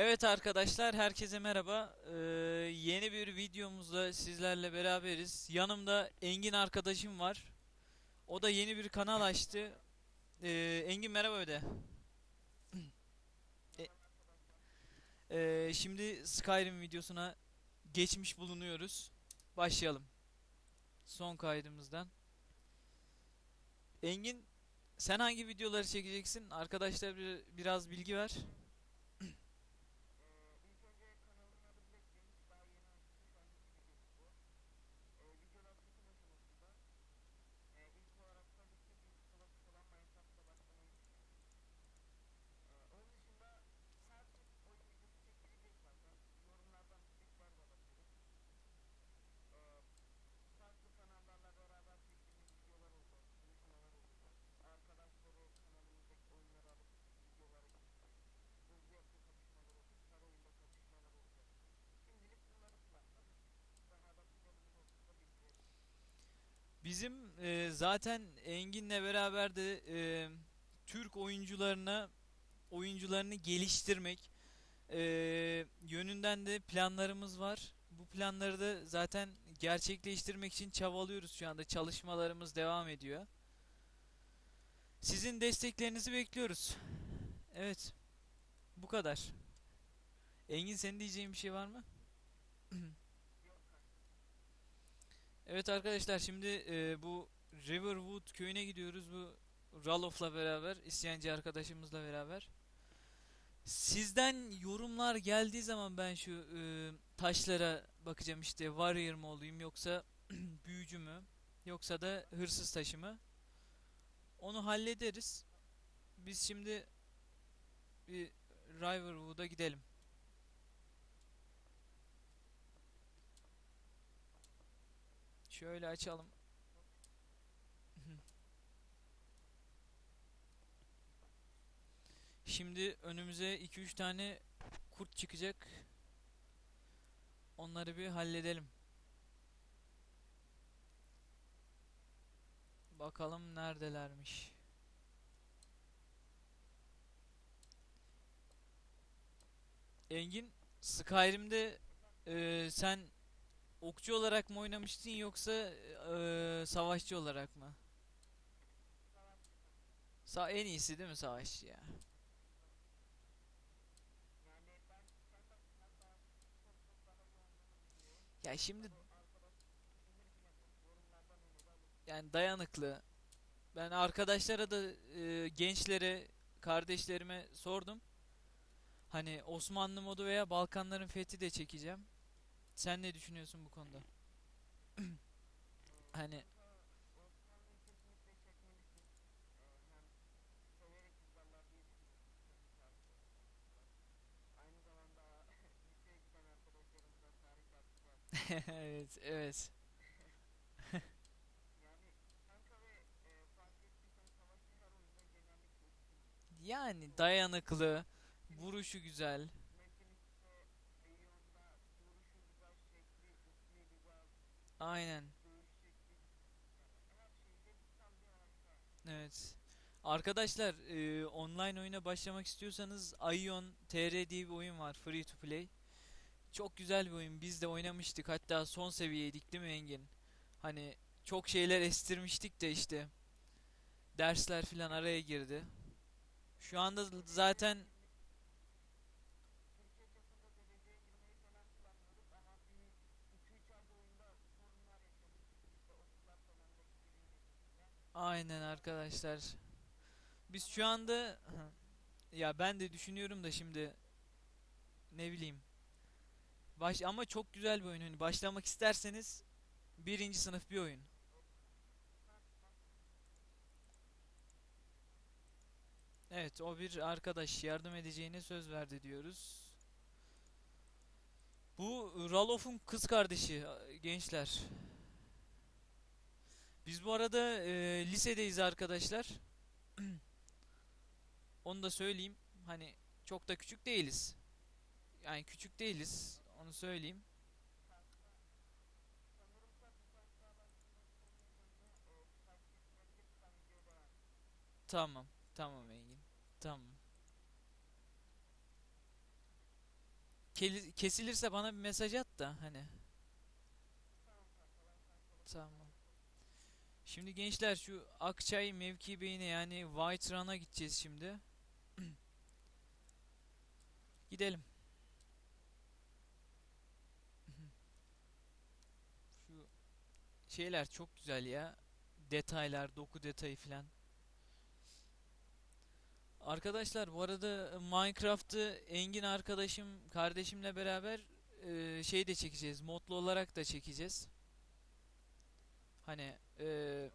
Evet arkadaşlar, herkese merhaba. Ee, yeni bir videomuzda sizlerle beraberiz. Yanımda Engin arkadaşım var. O da yeni bir kanal açtı. Ee, Engin merhaba öde. Ee, şimdi Skyrim videosuna geçmiş bulunuyoruz. Başlayalım. Son kaydımızdan. Engin, sen hangi videoları çekeceksin? Arkadaşlar bir, biraz bilgi ver. İlk önce kanalın adı Black Games. Daha yeni açtım. Şu an iki videosu bu. Ee, videolar çekim aşamasında. Ee, ilk olarak tabii ki bir klasik olan Minecraft'la başlamayı düşünüyorum. Ee, onun dışında sadece oyun videosu çekilecek zaten. Yorumlardan istekler de alabilirim. Ee, farklı kanallarla beraber çektiğimiz videolar oldu. Buluşmalar oldu. Arkadaşları kanalımızdaki oyunları alıp videolara getirdik. Hızlı yapı kapışmalar oldu. Her oyunda kapışmalar olacak. Şimdilik bunları planladık. Daha da planımız olursa bildiririz. Bizim e, zaten Engin'le beraber de e, Türk oyuncularına oyuncularını geliştirmek e, yönünden de planlarımız var. Bu planları da zaten gerçekleştirmek için çabalıyoruz şu anda. Çalışmalarımız devam ediyor. Sizin desteklerinizi bekliyoruz. Evet. Bu kadar. Engin senin diyeceğin bir şey var mı? Evet arkadaşlar şimdi e, bu Riverwood köyüne gidiyoruz bu Ralof'la beraber isyancı arkadaşımızla beraber. Sizden yorumlar geldiği zaman ben şu e, taşlara bakacağım işte warrior mı olayım yoksa büyücü mü yoksa da hırsız taşı mı? Onu hallederiz. Biz şimdi bir Riverwood'a gidelim. Şöyle açalım. Şimdi önümüze 2-3 tane kurt çıkacak. Onları bir halledelim. Bakalım neredelermiş. Engin, Skyrim'de e, sen okçu olarak mı oynamıştın yoksa e, savaşçı olarak mı? Sa en iyisi değil mi savaşçı ya? Ya şimdi yani dayanıklı. Ben arkadaşlara da e, gençlere, kardeşlerime sordum. Hani Osmanlı modu veya Balkanların fethi de çekeceğim. Sen ne düşünüyorsun bu konuda? Hani Kanka, Osmanlı'yı kesinlikle çekmelisin. Ee, hem harika. Evet. Arkadaşlar, e, online oyuna başlamak istiyorsanız Aion TR diye bir oyun var, free to play. Çok güzel bir oyun. Biz de oynamıştık. Hatta son seviyeydik değil mi Engin? Hani çok şeyler estirmiştik de işte. Dersler filan araya girdi. Şu anda zaten Türkiye çapında dereceye girmeyi falan planlıyorduk ama bir 2-3 ayda oyunda sorunlar yaşadık. İşte okullar falan da işleriyle gelince. Aynen arkadaşlar. Biz şu anda ya ben de düşünüyorum da şimdi ne bileyim. Baş ama çok güzel bir oyun. Hani başlamak isterseniz birinci sınıf bir oyun. Evet, o bir arkadaş yardım edeceğine söz verdi diyoruz. Bu Ralof'un kız kardeşi gençler. Biz bu arada e, lisedeyiz arkadaşlar. Onu da söyleyeyim. Hani çok da küçük değiliz. Yani küçük değiliz. Onu söyleyeyim. Tamam. Tamam Engin. Tamam. kesilirse bana bir mesaj at da hani. Tamam. Şimdi gençler şu Akçay mevki beyine yani White Run'a gideceğiz şimdi. Gidelim. Şu şeyler çok güzel ya. Detaylar, doku detayı filan. Arkadaşlar bu arada Minecraft'ı Engin arkadaşım, kardeşimle beraber e, şey de çekeceğiz. Modlu olarak da çekeceğiz. Hani e,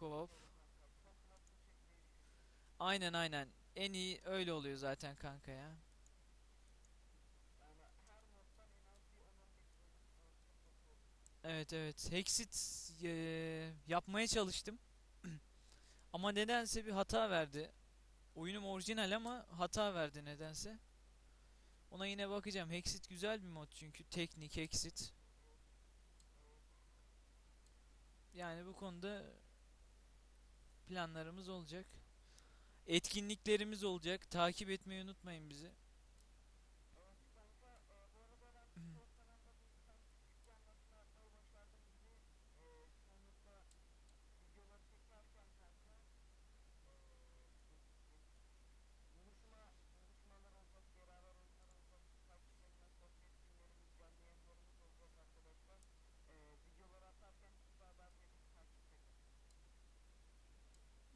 co-op. Aynen aynen. En iyi öyle oluyor zaten kanka ya. Evet evet. Hexit eee, yapmaya çalıştım. Ama nedense bir hata verdi. Oyunum orijinal ama hata verdi nedense. Ona yine bakacağım. Hexit güzel bir mod çünkü. Teknik Hexit. Yani bu konuda planlarımız olacak. Etkinliklerimiz olacak. Takip etmeyi unutmayın bizi.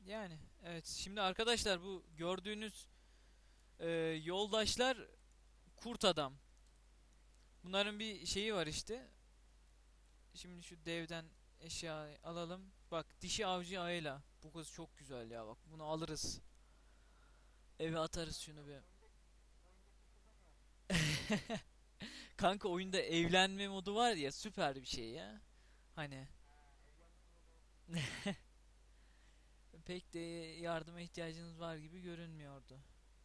Yani evet. Şimdi arkadaşlar bu gördüğünüz e, yoldaşlar kurt adam. Bunların bir şeyi var işte. Şimdi şu devden eşya alalım. Bak dişi avcı Ayla. Bu kız çok güzel ya bak. Bunu alırız. Eve atarız şunu bir. Kanka oyunda evlenme modu var ya süper bir şey ya. Hani pek de yardıma ihtiyacınız var gibi görünmüyordu.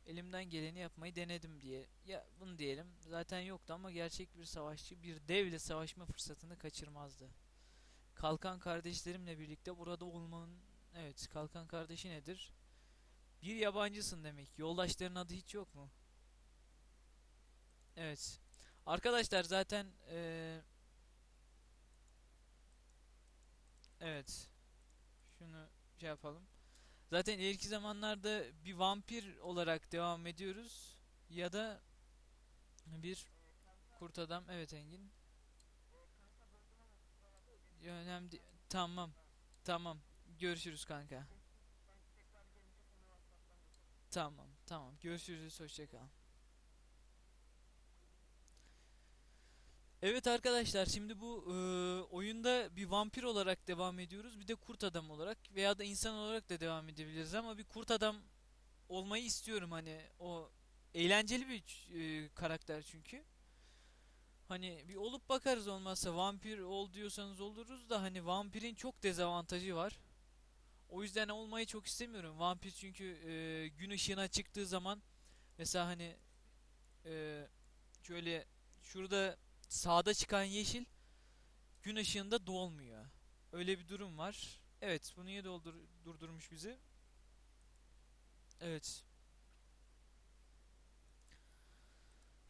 Elimden geleni yapmayı denedim diye. Ya bunu diyelim. Zaten yoktu ama gerçek bir savaşçı bir devle savaşma fırsatını kaçırmazdı. Kalkan kardeşlerimle birlikte burada olmanın evet kalkan kardeşi nedir? Bir yabancısın demek. Yoldaşların adı hiç yok mu? Evet. Arkadaşlar zaten eee, evet. Şunu şey yapalım. Zaten ileriki zamanlarda bir vampir olarak devam ediyoruz ya da bir kurt adam. Evet Engin. Önemli. Tamam. Tamam. Görüşürüz kanka. Tamam. Tamam. Görüşürüz. Hoşça Evet arkadaşlar şimdi bu e, oyunda bir vampir olarak devam ediyoruz. Bir de kurt adam olarak veya da insan olarak da devam edebiliriz ama bir kurt adam olmayı istiyorum hani o eğlenceli bir e, karakter çünkü. Hani bir olup bakarız olmazsa vampir ol diyorsanız oluruz da hani vampirin çok dezavantajı var. O yüzden olmayı çok istemiyorum. Vampir çünkü e, gün ışığına çıktığı zaman mesela hani e, şöyle şurada sağda çıkan yeşil gün ışığında dolmuyor. Öyle bir durum var. Evet, bu niye doldur durdurmuş bizi? Evet.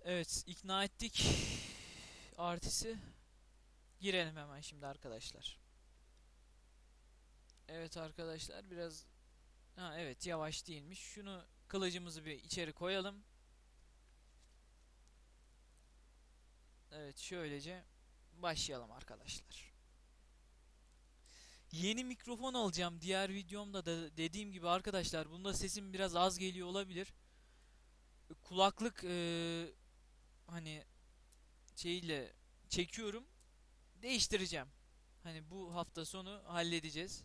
Evet, ikna ettik artisi. Girelim hemen şimdi arkadaşlar. Evet arkadaşlar biraz ha evet yavaş değilmiş. Şunu kılıcımızı bir içeri koyalım. Evet şöylece başlayalım arkadaşlar. Yeni mikrofon alacağım. Diğer videomda da dediğim gibi arkadaşlar bunda sesim biraz az geliyor olabilir. Kulaklık eee, hani şeyle çekiyorum. Değiştireceğim. Hani bu hafta sonu halledeceğiz.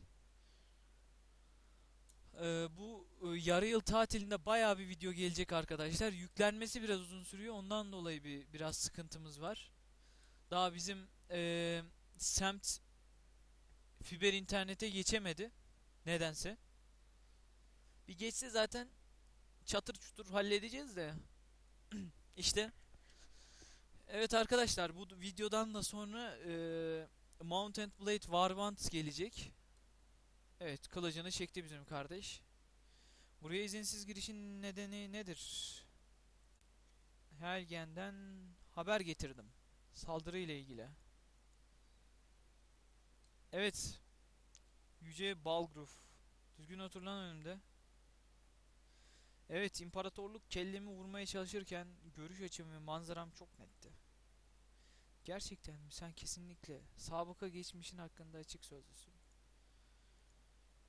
Eee, bu e, yarı yıl tatilinde bayağı bir video gelecek arkadaşlar. Yüklenmesi biraz uzun sürüyor. Ondan dolayı bir biraz sıkıntımız var. Daha bizim eee, semt fiber internete geçemedi. Nedense. Bir geçse zaten çatır çutur halledeceğiz de. İşte. Evet arkadaşlar bu videodan da sonra eee Mount and Blade Warband gelecek. Evet kılıcını çekti bizim kardeş. Buraya izinsiz girişin nedeni nedir? Helgen'den haber getirdim. Saldırı ile ilgili. Evet. Yüce Balgruf. Düzgün otur lan önümde. Evet, imparatorluk kellemi vurmaya çalışırken görüş açım ve manzaram çok netti. Gerçekten mi? Sen kesinlikle sabıka geçmişin hakkında açık sözlüsün.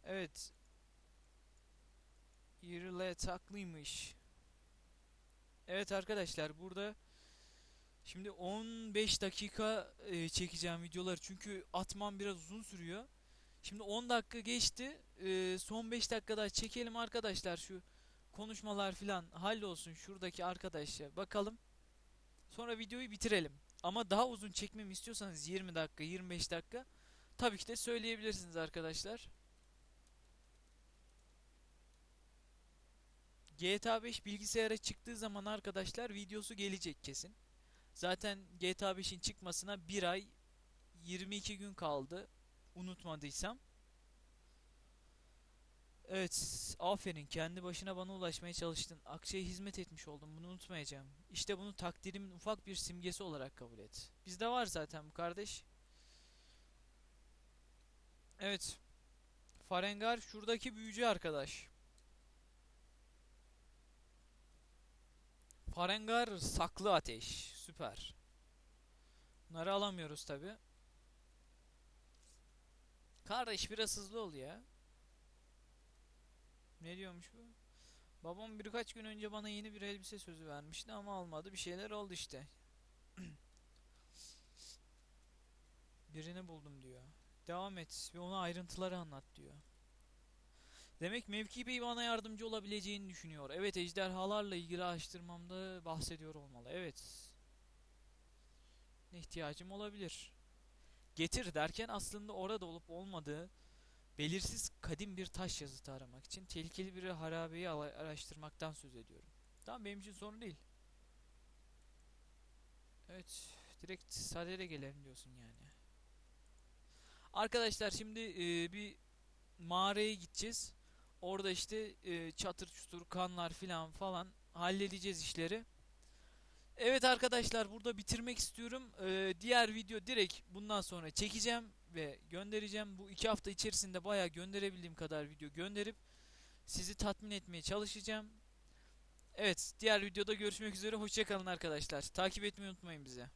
Evet. İrile taklıymış. Evet arkadaşlar burada şimdi 15 dakika e, çekeceğim videolar çünkü atmam biraz uzun sürüyor. Şimdi 10 dakika geçti. E, son 5 dakika daha çekelim arkadaşlar şu konuşmalar filan hallolsun şuradaki arkadaşlar. Bakalım. Sonra videoyu bitirelim. Ama daha uzun çekmemi istiyorsanız 20 dakika, 25 dakika tabii ki de söyleyebilirsiniz arkadaşlar. GTA 5 bilgisayara çıktığı zaman arkadaşlar videosu gelecek kesin. Zaten GTA 5'in çıkmasına 1 ay 22 gün kaldı. Unutmadıysam. Evet, aferin. Kendi başına bana ulaşmaya çalıştın. Akçe'ye hizmet etmiş oldum. Bunu unutmayacağım. İşte bunu takdirimin ufak bir simgesi olarak kabul et. Bizde var zaten bu kardeş. Evet. Farengar şuradaki büyücü arkadaş. Farengar saklı ateş. Süper. Bunları alamıyoruz tabi. Kardeş biraz hızlı ol ya. Ne diyormuş bu? Babam birkaç gün önce bana yeni bir elbise sözü vermişti ama almadı. Bir şeyler oldu işte. Birini buldum diyor. Devam et ve ona ayrıntıları anlat diyor. Demek Mevki Bey bana yardımcı olabileceğini düşünüyor. Evet ejderhalarla ilgili araştırmamda bahsediyor olmalı. Evet. Ne ihtiyacım olabilir. Getir derken aslında orada olup olmadığı belirsiz kadim bir taş yazıtı aramak için tehlikeli bir harabeyi araştırmaktan söz ediyorum. Tamam benim için sorun değil. Evet, direkt sadede gelelim diyorsun yani. Arkadaşlar şimdi e, bir mağaraya gideceğiz. Orada işte e, çatır çutur kanlar filan falan halledeceğiz işleri. Evet arkadaşlar burada bitirmek istiyorum. E, diğer video direkt bundan sonra çekeceğim ve göndereceğim. Bu iki hafta içerisinde bayağı gönderebildiğim kadar video gönderip sizi tatmin etmeye çalışacağım. Evet diğer videoda görüşmek üzere. Hoşçakalın arkadaşlar. Takip etmeyi unutmayın bize.